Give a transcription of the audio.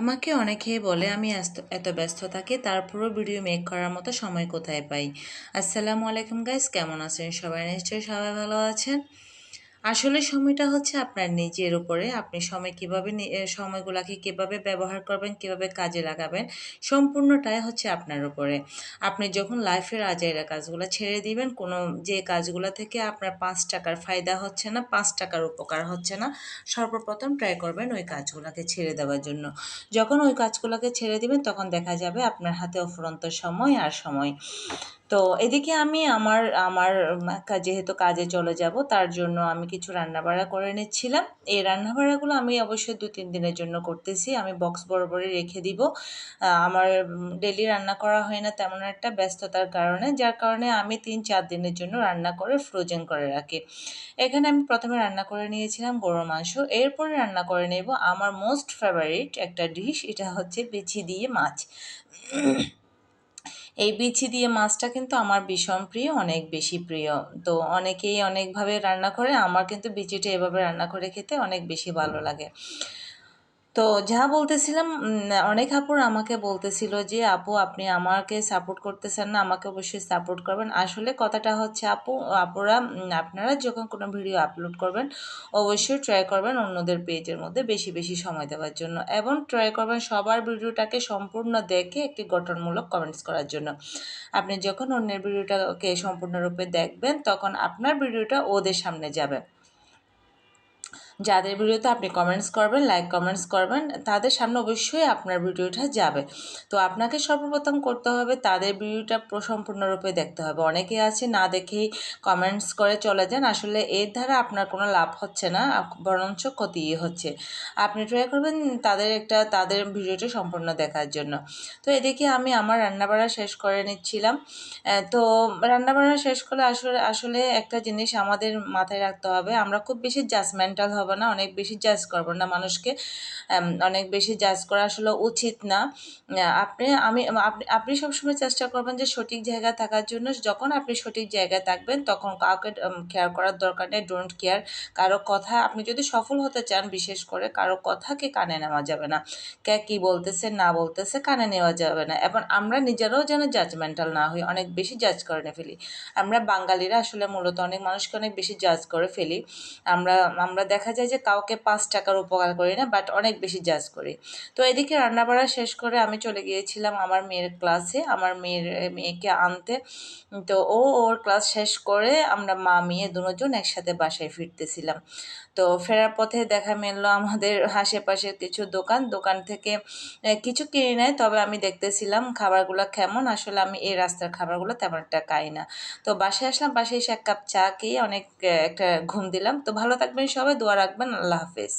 আমাকে অনেকেই বলে, আমি এত ব্যস্ত থাকি তারপরও ভিডিও মেক করার মতো সময় কোথায় পাই? আসসালামু আলাইকুম গাইস, কেমন আছেন সবাই? নিশ্চয়ই সবাই ভালো আছেন। আসলে সময়টা হচ্ছে আপনার নিজের উপরে। আপনি সময় কীভাবে সময়গুলাকে কীভাবে ব্যবহার করবেন, কীভাবে কাজে লাগাবেন, সম্পূর্ণটাই হচ্ছে আপনার উপরে। আপনি যখন লাইফের আজাইরা কাজগুলো ছেড়ে দিবেন, কোনো যে কাজগুলো থেকে আপনার পাঁচ টাকার ফায়দা হচ্ছে না, পাঁচ টাকার উপকার হচ্ছে না, সর্বপ্রথম ট্রাই করবেন ওই কাজগুলোকে ছেড়ে দেওয়ার জন্য। যখন ওই কাজগুলোকে ছেড়ে দিবেন, তখন দেখা যাবে আপনার হাতে অফুরন্ত সময় আর সময়। তো এদিকে আমি আমার আমার যেহেতু কাজে চলে যাব, তার জন্য আমি কিছু রান্নাবাড়া করে নিচ্ছিলাম। এই রান্নাবাড়াগুলো আমি অবশ্যই দু তিন দিনের জন্য করতেছি। আমি বক্স বরাবরই রেখে দিব। আমার ডেলি রান্না করা হয় না তেমন একটা ব্যস্ততার কারণে, যার কারণে আমি তিন চার দিনের জন্য রান্না করে ফ্রোজেন করে রাখি। এখানে আমি প্রথমে রান্না করে নিয়েছিলাম গরুর মাংস। এরপরে রান্না করে নেব আমার মোস্ট ফেভারিট একটা ডিশ এটা হচ্ছে বিচি দিয়ে মাছ। এই বিচি দিয়ে মাছটা কিন্তু আমার ভীষণ প্রিয়, অনেক বেশি প্রিয়। তো অনেকেই অনেকভাবে রান্না করে, আমার কিন্তু বিচিটা এভাবে রান্না করে খেতে অনেক বেশি ভালো লাগে। তো যা বলতেছিলাম অনেক আপুর আমাকে বলতেছিল যে, আপু, আপনি আমাকে সাপোর্ট করতেছেন না, আমাকে অবশ্যই সাপোর্ট করবেন। আসলে কথাটা হচ্ছে, আপু, আপুরা আপনারা যখন কোনো ভিডিও আপলোড করবেন, অবশ্যই ট্রাই করবেন অন্যদের পেজের মধ্যে বেশি বেশি সময় দেওয়ার জন্য এবং ট্রাই করবেন সবার ভিডিওটাকে সম্পূর্ণ দেখে একটি গঠনমূলক কমেন্টস করার জন্য। আপনি যখন অন্যের ভিডিওটাকে সম্পূর্ণরূপে দেখবেন, তখন আপনার ভিডিওটা ওদের সামনে যাবে। যাদের ভিডিওতে আপনি কমেন্টস করবেন লাইক কমেন্টস করবেন, তাদের সামনে অবশ্যই আপনার ভিডিওটা যাবে। তো আপনাকে সর্বপ্রথম করতে হবে, তাদের ভিডিওটা সম্পূর্ণরূপে দেখতে হবে। অনেকে আছে না দেখেই কমেন্টস করে চলে যান। আসলে এর দ্বারা আপনার কোনো লাভ হচ্ছে না বরঞ্চ ক্ষতিই হচ্ছে। আপনি ট্রাই করবেন তাদের একটা, তাদের ভিডিওটা সম্পূর্ণ দেখার জন্য। তো এদিকে আমি আমার রান্নাবাড়া শেষ করে নিচ্ছিলাম। তো রান্নাবাড়া শেষ করলে আসলে আসলে একটা জিনিস আমাদের মাথায় রাখতে হবে। আমরা খুব বেশি জাজমেন্টাল হব না, অনেক বেশি জাজ করব না মানুষকে। অনেক বেশি জাজ করা আসলে উচিত না। আপনি, আমি, আপনি আপনি সবসময় চেষ্টা করবেন যে সঠিক জায়গায় থাকার জন্য। যখন আপনি সঠিক জায়গায় থাকবেন, তখন কাউকে কেয়ার করার দরকার নেই। ডোন্ট কেয়ার কারও কথা আপনি যদি সফল হতে চান, বিশেষ করে কারও কথাকে কানে নেওয়া যাবে না। কে কী বলতেছে, না বলতেছে, কানে নেওয়া যাবে না। এবং আমরা নিজেরাও যেন জাজমেন্টাল না হই, অনেক বেশি জাজ করে না ফেলি। আমরা বাঙালিরা আসলে মূলত অনেক মানুষকে অনেক বেশি জাজ করে ফেলি। আমরা আমরা দেখা যায় যে কাউকে পাঁচ টাকার উপকার করি না বাট অনেক বেশি জাজ করি। তো এদিকে রান্না রান্নাবাড়া শেষ করে আমি চলে গিয়েছিলাম আমার মেয়ের ক্লাসে আমার মেয়ের, মেয়েকে আনতে। তো ও, ওর ক্লাস শেষ করে আমরা মা, মেয়ে দুজন একসাথে বাসায় ফিরতেছিলাম। তো ফেরার পথে দেখা মিললো আমাদের আশেপাশে কিছু দোকান। দোকান থেকে কিছু কিনে নেয় তবে আমি দেখতেছিলাম খাবারগুলো কেমন। আসলে আমি এই রাস্তার খাবারগুলো তেমন একটা খাই না। তো বাসায় আসলাম, বাসায় এসে এক কাপ চা খেয়ে অনেক একটা ঘুম দিলাম। তো ভালো থাকবেন সবাই, দোয়া রাখবেন আল্লাহ হাফেজ।